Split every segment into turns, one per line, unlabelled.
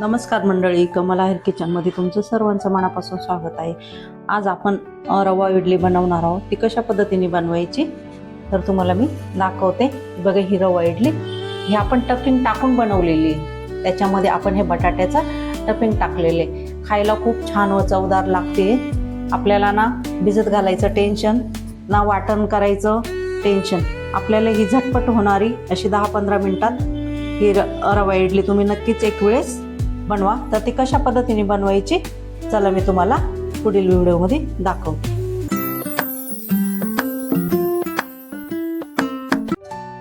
नमस्कार मंडळी कमला हेअर किचनमध्ये तुमचं सर्वांचं मनापासून स्वागत आहे. आज आपण रवा इडली बनवणार आहोत. ती कशा पद्धतीने बनवायची तर तुम्हाला मी दाखवते. बघा ही रवा इडली. ही आपण टफिंग टाकून बनवलेली त्याच्यामध्ये आपण हे बटाट्याचं टफिंग टाकलेले खायला खूप छान व चवदार लागते. आपल्याला ना भिजत घालायचं टेन्शन ना वाटण करायचं टेन्शन. आपल्याला ही झटपट होणारी अशी दहा पंधरा मिनटात ही र रवा इडली तुम्ही नक्कीच एक वेळेस बनवा. तर ती कशा पद्धतीने बनवायची? चला मी तुम्हाला पुढील व्हिडिओमध्ये दाखवते.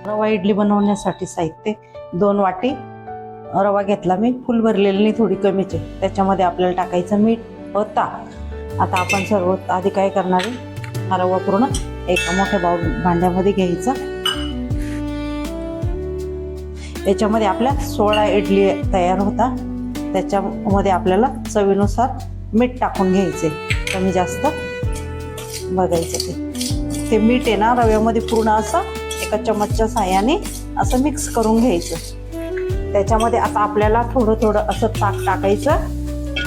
रवा इडली बनवण्यासाठी साहित्य दोन वाटी रवा घेतला मी. फुल भरलेली नाही थोडी कमीचे. त्याच्यामध्ये आपल्याला टाकायचं मीठ व ताक. आता आपण सर्व आधी काय करणार आहे? हा रवा पूर्ण एका मोठ्या बाऊ भांड्यामध्ये घ्यायचा. याच्यामध्ये आपल्या सोळा इडली तयार होता. त्याच्यामध्ये आपल्याला चवीनुसार मीठ टाकून घ्यायचे. कमी जास्त बघायचं ते. ते मीठ आहे ना रव्यामध्ये पूर्ण असं एका चमचच्या साह्याने असं मिक्स करून घ्यायचं. त्याच्यामध्ये आता आपल्याला थोडं थोडं असं ताक टाकायचं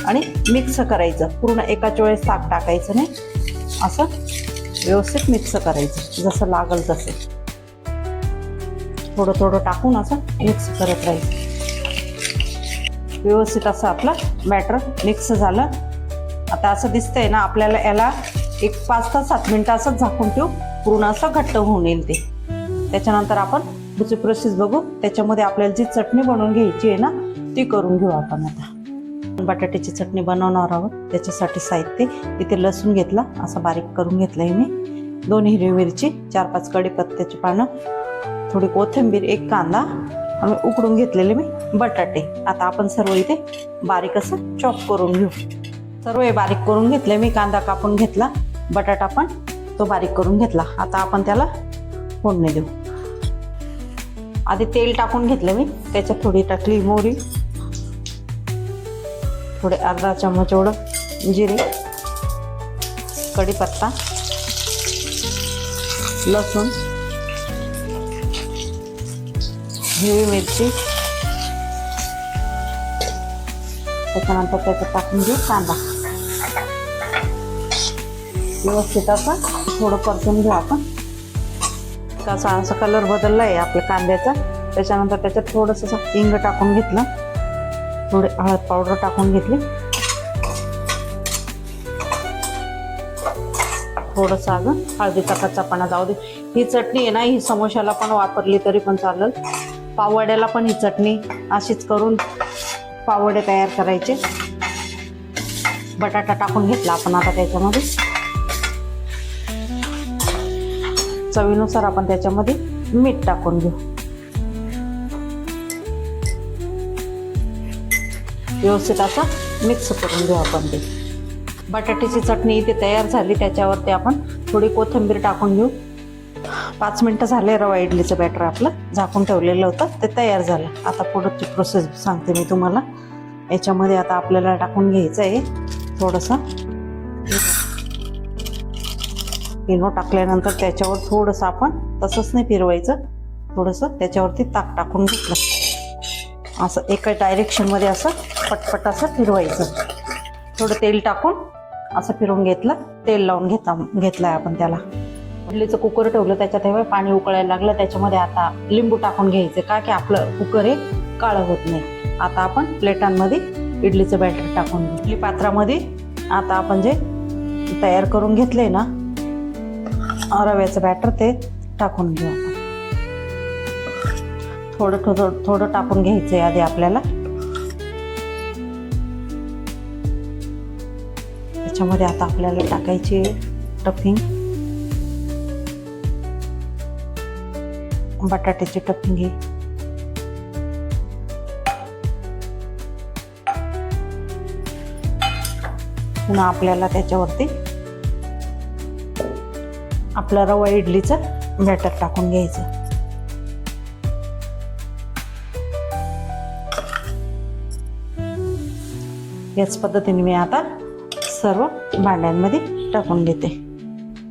आणि मिक्स करायचं. पूर्ण एकाच वेळेस ताक टाकायचं नाही. असं व्यवस्थित मिक्स करायचं जसं लागल तसं. थोडं थोडं टाकून असं मिक्स करत राहायचं. व्यवस्थित असं आपलं बॅटर मिक्स झालं. आता असं दिसतंय ना आपल्याला याला एक पाच तास सात मिनटं असं झाकून ठेवू पूर्ण असं घट्ट होऊन येईल ते. त्याच्यानंतर आपण दुसरी प्रोसेस बघू. त्याच्यामध्ये आपल्याला जी चटणी बनवून घ्यायची आहे ना ती करून घेऊ आपण आता. बटाट्याची चटणी बनवणार आहोत. त्याच्यासाठी साहित्य तिथे लसूण घेतला असं बारीक करून घेतलं आहे मी. दोन हिरवी मिरची चार पाच कढीपत्त्याची पानं थोडी कोथिंबीर एक कांदा उकडून घेतलेले मी बटाटे. आता आपण सर्व इथे बारीक असं चॉप करून घेऊ. सर्व हे बारीक करून घेतले मी कांदा कापून घेतला बटाटा पण तो बारीक करून घेतला. आता आपण त्याला फोडणी देऊ. आधी तेल टाकून घेतलं मी त्याच्यात थोडी टाकली मोहरी थोडे अर्धा चम्मच एवढं जिरे कढीपत्ता लसूण हिरवी मिरची. त्याच्यानंतर त्याच्यात टाकून घेऊ कांदा. व्यवस्थित असं थोडं परतून घेऊ आपण. कसा असा कलर बदलला आहे आपल्या कांद्याचा. त्याच्यानंतर त्याच्यात थोडंसं असं हिंग टाकून घेतलं. थोडे हळद पावडर टाकून घेतली. थोडंसं अजून हळदीचा कच्चापणा जाऊ दे. ही चटणी आहे ना ही समोशाला पण वापरली तरी पण चालेल. पावड्याला पण ही चटणी अशीच करून पावडे तयार करायचे. बटाटा टाकून घेतला आपण आता त्याच्यामध्ये. चवीनुसार आपण त्याच्यामध्ये मीठ टाकून घेऊ. व्यवस्थित असं मिक्स करून घेऊ आपण ते. बटाट्याची चटणी इथे तयार झाली त्याच्यावरती आपण थोडी कोथिंबीर टाकून घेऊ. पाच मिनटं झाले रवा इडलीचं बॅटर आपलं. झाकून ठेवलेलं होतं. ते तयार झालं. आता पुढची प्रोसेस सांगते मी तुम्हाला. याच्यामध्ये आता आपल्याला टाकून घ्यायचं आहे थोडंसं. इनो टाकल्यानंतर त्याच्यावर थोडंसं आपण तसंच नाही फिरवायचं. थोडंसं त्याच्यावरती ताक टाकून घेतलं. असं एका डायरेक्शनमध्ये असं पटपट असं फिरवायचं. थोडं तेल टाकून असं फिरवून घेतलं. तेल लावून घेता घेतलं आहे आपण त्याला. इडलीचं कुकर ठेवलं त्याच्यात हे पाणी उकळायला लागलं त्याच्यामध्ये आता लिंबू टाकून घ्यायचं का की आपलं कुकर हे काळं होत नाही. आता आपण प्लेटांमध्ये इडलीचं बॅटर टाकून इडली पात्रामध्ये आता आपण जे तयार करून घेतले ना रव्याचं बॅटर ते टाकून घेऊ थोडं थोडं थोडं टाकून घ्यायचंय आधी आपल्याला. त्याच्यामध्ये आता आपल्याला टाकायची टफिंग. बटाट्याची टफिंग पुन्हा आपल्याला त्याच्यावरती आपला रवा इडलीचं बॅटर टाकून घ्यायचं. याच पद्धतीने मी आता सर्व भांड्यांमध्ये टाकून घेते.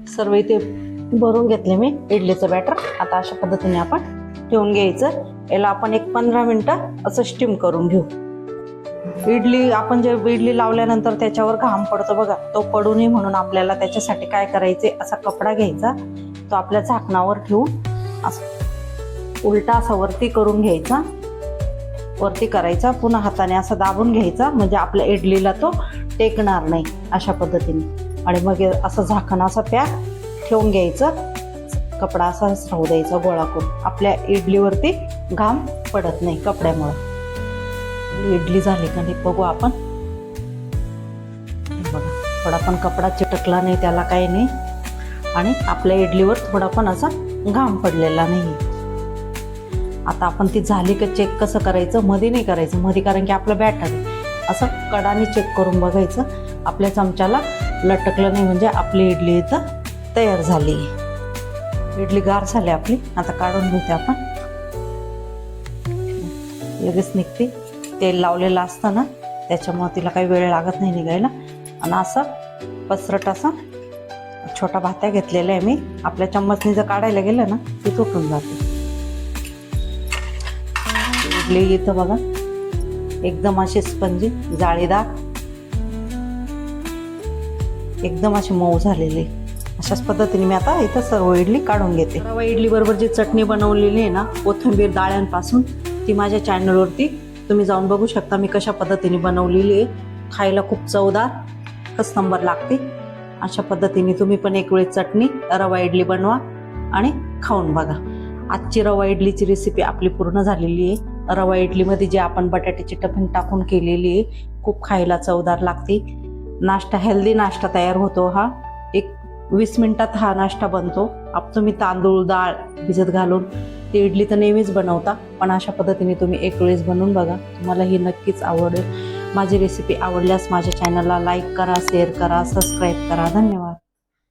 सर्व इथे भरून घेतले मी इडलीचं बॅटर आता अशा पद्धतीने आपण ठेवून घ्यायचं. याला आपण एक पंधरा मिनटं असं स्टीम करून घेऊ. इडली आपण जे इडली लावल्यानंतर त्याच्यावर घाम पडतो बघा. तो पडू नये म्हणून आपल्याला त्याच्यासाठी काय करायचे असा कपडा घ्यायचा. तो आपल्या झाकणावर ठेवून असं उलटा असा वरती करून घ्यायचा. वरती करायचा. पुन्हा हाताने असा दाबून घ्यायचा. म्हणजे आपल्या इडलीला तो टेकणार नाही अशा पद्धतीने. आणि मग असं झाकण असं त्या ठेवून घ्यायचं. कपडा असाच राहू द्यायचा गोळा करून. आपल्या इडलीवरती घाम पडत नाही कपड्यामुळं. इडली झाली का नाही बघू आपण. बघा थोडा पण कपडा चिटकला नाही त्याला काही नाही. आणि आपल्या इडलीवर थोडा पण असा घाम पडलेला नाही. आता आपण ती झाली का चेक कसं करायचं? मध्ये नाही करायचं. मध्ये कारण की आपलं बॅटर आहे. असं कडाने चेक करून बघायचं. आपल्या चमच्याला लटकलं नाही म्हणजे आपली इडली इथं तयार झाली. इडली गार झाली आपली. आता काढून घेते आपण. लगेच निघते. तेल लावलेलं असतं ना त्याच्यामुळे तिला काही वेळ लागत नाही निघायला. आणि असं पसरट असा छोटा भात्या घेतलेला आहे मी. आपल्या चम्मचने जर काढायला गेलं ना ती तुटून जाते. इडली इथं बघा. एकदम अशी स्पंजी जाळीदार. एकदम अशी मऊ झालेली. अशाच पद्धतीने मी आता इथं सर्व इडली काढून घेते. रवा इडली बरोबर जी चटणी बनवलेली आहे ना कोथिंबीर डाळ्यांपासून ती माझ्या चॅनलवरती तुम्ही जाऊन बघू शकता मी कशा पद्धतीने बनवलेली आहे. खायला खूप चवदार एकच नंबर लागते अशा पद्धतीने तुम्ही पण एक वेळ चटणी रवा इडली बनवा आणि खाऊन बघा. आजची रवा इडलीची रेसिपी आपली पूर्ण झालेली आहे. रवा इडलीमध्ये जे आपण बटाट्याची टफिंग टाकून केलेली आहे खूप खायला चवदार लागते. नाश्ता हेल्दी नाश्ता तयार होतो हा. वीस मिनिटात हा नाश्ता बनतो. आप तुम्ही तांदूळ डाळ भिजत घालून ती इडली तर नेहमीच बनवता पण अशा पद्धतीने तुम्ही एक वेळेस बनवून बघा. तुम्हाला ही नक्कीच आवडेल. माझी रेसिपी आवडल्यास माझ्या चॅनलला लाईक करा शेअर करा सबस्क्राईब करा. धन्यवाद.